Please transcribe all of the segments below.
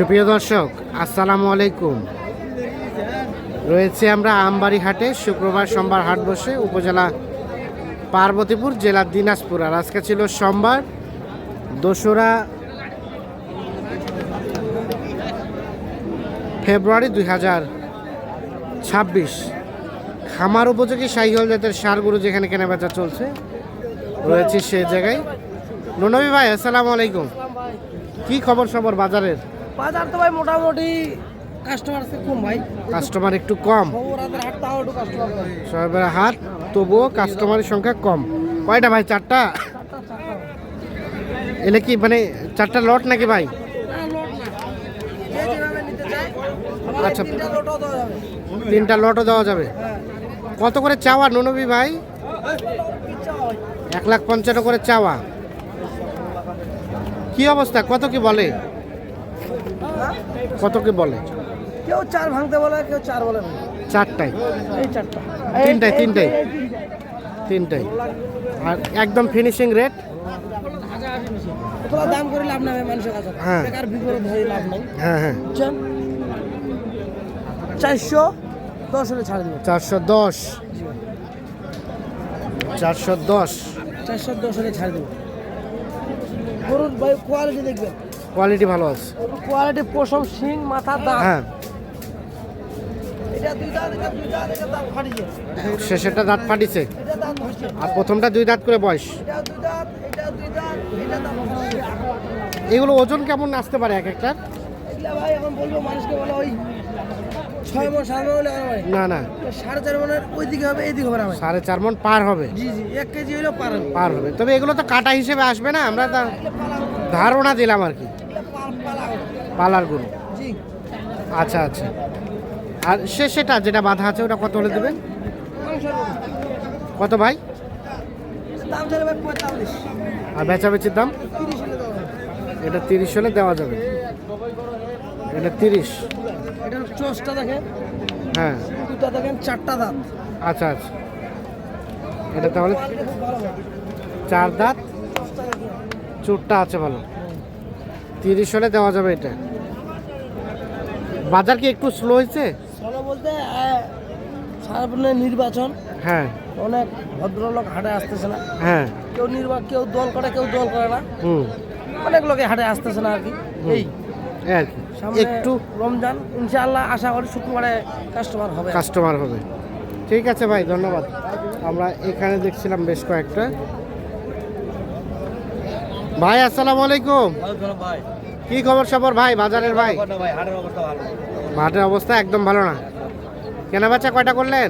সুপ্রিয় দর্শক, আসসালামু আলাইকুম। রয়েছে আমরা আমবাড়ি হাটে শুক্রবার সোমবার হাট বসে উপজেলা পার্বতীপুর, জেলা দিনাজপুর। আর আজকে ছিল সোমবার, দোসরা ফেব্রুয়ারি দুই হাজার ছাব্বিশ। খামার উপযোগী সাইহল জাতের সারগুলো যেখানে কেনাবেচা চলছে, রয়েছে সে জায়গায়। ননবী ভাই, আসসালামু আলাইকুম। কি খবর সবর বাজারের? বাজার তো ভাই মোটামুটি কাস্টমার কম ভাই। কাস্টমার একটু কম। সবের হাট তবুও কাস্টমারের সংখ্যা কম। কয়টা ভাই চারটা? এলে কি মানে চারটা লট নাকি ভাই? না লোড না। যে যেভাবে নিতে চায় আচ্ছা। তিনটা লোটও দেওয়া যাবে। তিনটা লটও দেওয়া যাবে। হ্যাঁ। কত করে চাওয়া ননবী ভাই? এক লাখ পঞ্চান্ন করে চাওয়া। কি অবস্থা? কত কি বলে? হ্যাঁ? কত কি বলে? কেউ চার ভাঙতে বলে কেউ চার বলে না চারটায়? এই চারটা। এই তিনটায়। তিনটায়? আর একদম ফিনিশিং রেট অতটা দাম করে লাভ নাই মানুষের কাছে। হ্যাঁ। বেকার বিপরীত হয়ে লাভ নাই। হ্যাঁ হ্যাঁ। বুঝছেন? চারশো দশ হলে ছাড় দেবো। চারশো দশ। চারশো দশ। চারশো দশ হলে ছাড় দেবো। গরুর ভাই কোয়ালিটি দেখবেন। কোয়ালিটি ভালো আছে। কোয়ালিটি পশম শিং মাথা দাঁত হ্যাঁ। এটা দুই দাঁত ফাটিছে। শেষেরটা দাঁত ফাটিছে। আর প্রথমটা দুই দাঁত করে বয়স। এটা দুই দাঁত এটা দুই দাঁত এটা দাঁত ফাটিছে। এগুলো ওজন কেমন আসতে পারে এক একটার? এগুলা ভাই এখন বলব মানুষকে বলো ওই ছয় সাত হলে হবে না না। সাড়ে চার মনের ওই দিকে হবে এই দিকে হবে সাড়ে চার মন পার হবে। জি জি এক কেজি হলেও পারেন পার হবে। তবে এগুলো তো কাটা হিসেবে আসবে না আমরা তা ধারণা দিলাম আর কি। পালার জি আচ্ছা আচ্ছা। আর সে সেটা যেটা বাধা আছে, ওটা কত হলে দেবেন? কত ভাই? আর বেচাবেচির দাম। এটা তিরিশ হলে দেওয়া যাবে। এটা তিরিশ। এটার চোষটা হ্যাঁ। চারটা দাঁত আচ্ছা আচ্ছা। এটা তাহলে চার দাঁত? চুটটা আছে ভালো। তিরিশ হলে দেওয়া যাবে এটা। বাজার কি একটু স্লো হয়েছে? স্লো বলতে আহ, নির্বাচন। হ্যাঁ। অনেক ভদ্রলোক হাটে আসতেছে না। হ্যাঁ। কেউ নির্বাচন কেউ দল করে কেউ দল করে না। হুম। অনেক লোকে হাটে আসতেছে না আর কি। এই। এই আর কি। সামনে একটু রমজান ইনশাআল্লাহ আশা করি শুক্রবারে কাস্টমার হবে। কাস্টমার হবে। ঠিক আছে ভাই ধন্যবাদ। আমরা এখানে দেখছিলাম বেশ কয়েকটা। ভাই আসসালামু আলাইকুম। ভাই। কি খবর সবর ভাই? বাজারের ভাই? হাটের অবস্থা মাঠের অবস্থা একদম ভালো না। কেনা বেচা কয়টা করলেন?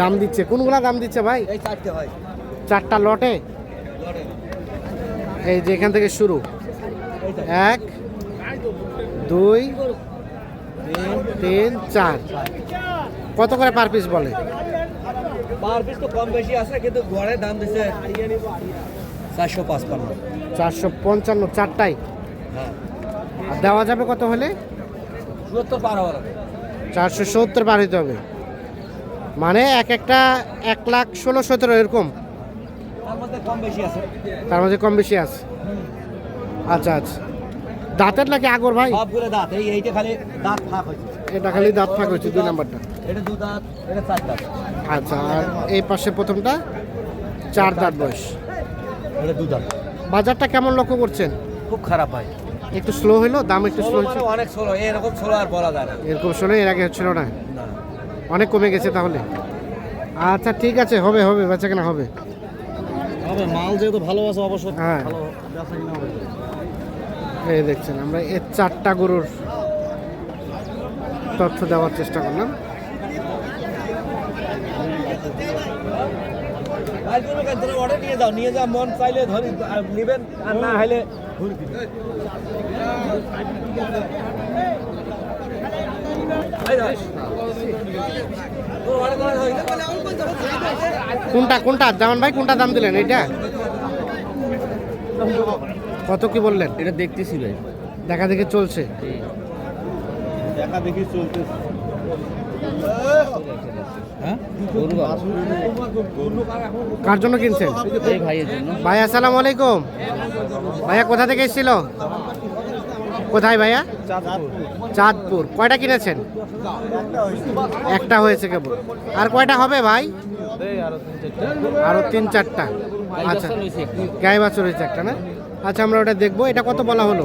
দাম দিচ্ছে কোনগুলা দাম দিচ্ছে ভাই? এই চারটে লটে? এই যে এখান থেকে শুরু। এক দুই তিন চার। কত করে পার পিস বলে? পার পিস তো কম বেশি আছে কিন্তু গড়ের দাম দিচ্ছে। চারশো পাঁচপান্ন। চারশো পঞ্চান্ন চারটাই? হ্যাঁ। আর দেওয়া যাবে কত হলে? চুয়াত্তর পার হওয়ার আগে। চারশো সত্তর পার হইতে হবে। মানে এক একটা এক লাখ ষোলো সতেরো এরকম? তার মধ্যে কম বেশি আছে। তার মধ্যে কম বেশি আছে? আচ্ছা আচ্ছা। দাঁতের নাকি আগর ভাই? সবগুলো দাঁত এই এইটা খালি দাঁত ফাঁক হয়েছে। এটা খালি দাঁত ফাঁক হয়েছে দুই নাম্বারটা। এটা দু দাঁত এটা চার দাঁত। আচ্ছা আর এই পাশে প্রথমটা চার দাঁত বয়স। এটা বাজারটা কেমন লক্ষ্য করছেন? খুব খারাপ হয় একটু স্লো হইল? দাম একটু স্লো হয়েছে? অনেক ষোলো এরকম ষোলো আর বলা যায় না। এরকম স্লো এর আগে হচ্ছিল না? অনেক কমে গেছে তাহলে? আচ্ছা ঠিক আছে হবে হবে বেচা কেনা হবে। হবে মাল যেহেতু ভালো আছে অবশ্য হ্যাঁ। ভালো বেচা কিনা হবে। এই দেখছেন আমরা এর চারটা গরুর তথ্য দেওয়ার চেষ্টা করলাম। অর্ডার নিয়ে যাও নিয়ে যাও মন চাইলে ধরি আর নিবেন আর না হলে ঘুরে দিবেন এই যাও। তোর order করা গেছে? কোনটা কোনটা? জামান ভাই কোনটা দাম দিলেন? এইটা? কত কি বললেন? এটা দেখতেছি ভাই। দেখা দেখি চলছে। দেখা দেখি চলতেছে। কার জন্য কিনছেন? ভাই আসসালামু আলাইকুম। ভাইয়া কোথা থেকে এসেছিল? কোথায় ভাইয়া? চাঁদপুর। কয়টা কিনেছেন? একটা হয়েছে কেবল। আর কয়টা হবে ভাই? আরও তিন চারটা। আচ্ছা। গায়ে বাছর হয়েছে একটা না? আচ্ছা আমরা ওটা দেখব। এটা কত বলা হলো?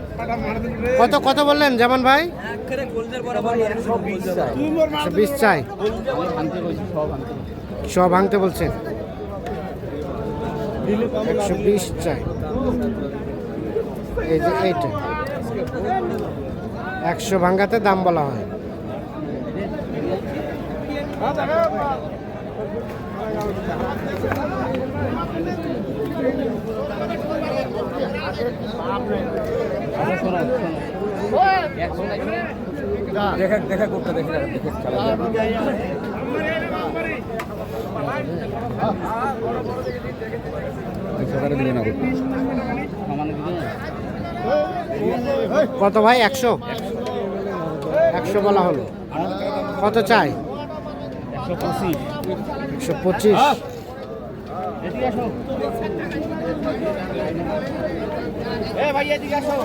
কত কত বললেন যেমন ভাই? বিশ চাই। সব ভাঙতে বলছেন একশো বিশ চাই। এই যে এইটা। একশো ভাঙাতে দাম বলা হয়। দেখা দেখা করতে দেখে কত ভাই? একশো? একশো বলা হলো। কত চাই? একশো পঁচিশ। একশো পঁচিশ। এদিকে আসো। এ ভাই এদিকে আসো।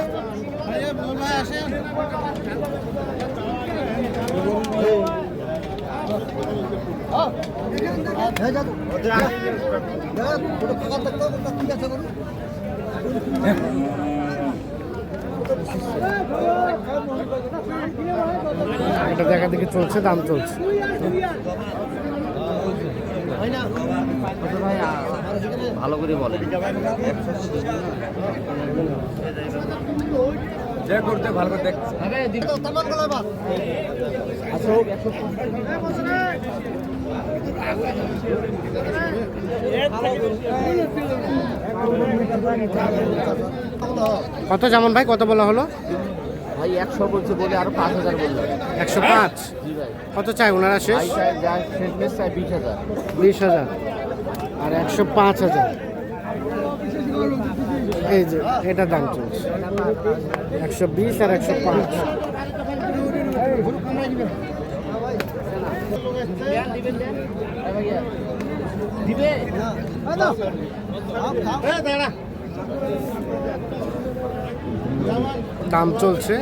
এটা দেখা দেখি চলছে দাম চলছে। ভালো করে বলেন। যে করতে ভালো করে দেখ কত যেমন ভাই? কত বলা হলো? ভাই একশো বলছে বলে আরও পাঁচ হাজার বলল। একশো পাঁচ? কত চাই ওনারা শেষ? ভাই চাই যা চাই বিশ হাজার। বিশ হাজার। আর একশো পাঁচ হাজার। এই যে এটা দাম চলছে। একশো বিশ আর একশো পাঁচ। দাম চলছে।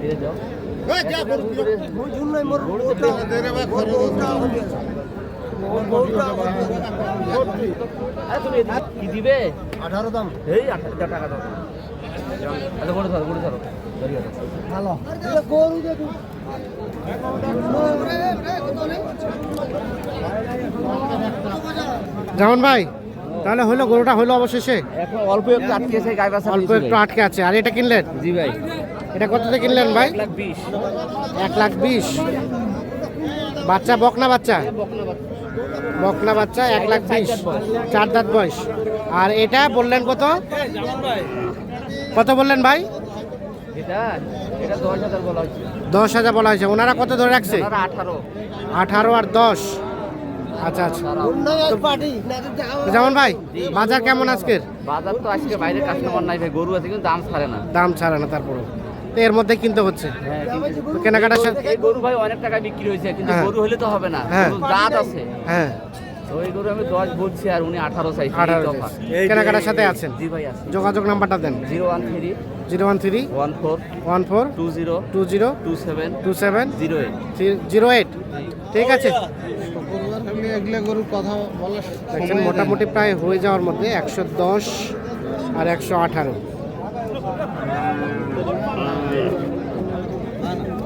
দিয়ে যাও কি দিবে? আঠারো দাম। এই আঠারো টাকা দাও। আচ্ছা করে ধরো করে ধরো। ভালো গরু দেখুন যেমন ভাই তাহলে হলো গরুটা হলো অবশেষে? এখন অল্প একটু আটকেছে গায়ে বাসা অল্প একটু আটকে আছে। আর এটা কিনলেন? জি ভাই। এটা কততে কিনলেন ভাই? এক লাখ বিশ। এক লাখ বিশ। বাচ্চা বকনা বাচ্চা? বকনা বাচ্চা। এক লাখ বিশ। চার দাঁত বয়স। আর এটা বললেন কত? কত বললেন ভাই? এটা এটা দশ হাজার বলা হয়েছে। ওনারা কত ধরে রাখছে? আঠারো। আঠারো আর দশ। আচ্ছা আচ্ছা। যেমন ভাই বাজার কেমন আজকের? বাজার তো আজকে বাইরে কাস্টমার নাই ভাই গরু আছে কিন্তু দাম ছাড়ে না। দাম ছাড়া না তারপরে তো এর মধ্যে কিনতে হচ্ছে। হ্যাঁ কেনাকাটার সাথে এই গরু ভাই অনেক টাকা বিক্রি হয়েছে কিন্তু হ্যাঁ। গরু হলে তো হবে না হ্যাঁ। দাঁত আছে। হ্যাঁ। ওই গরু আমি বলছি আর উনি চাইছি কেনাকাটার সাথে আছেন। জি ভাই যোগাযোগ নাম্বারটা দেন। ঠিক আছে। মোটামুটি প্রায় হয়ে যাওয়ার মধ্যে একশো দশ আর একশো আঠারো।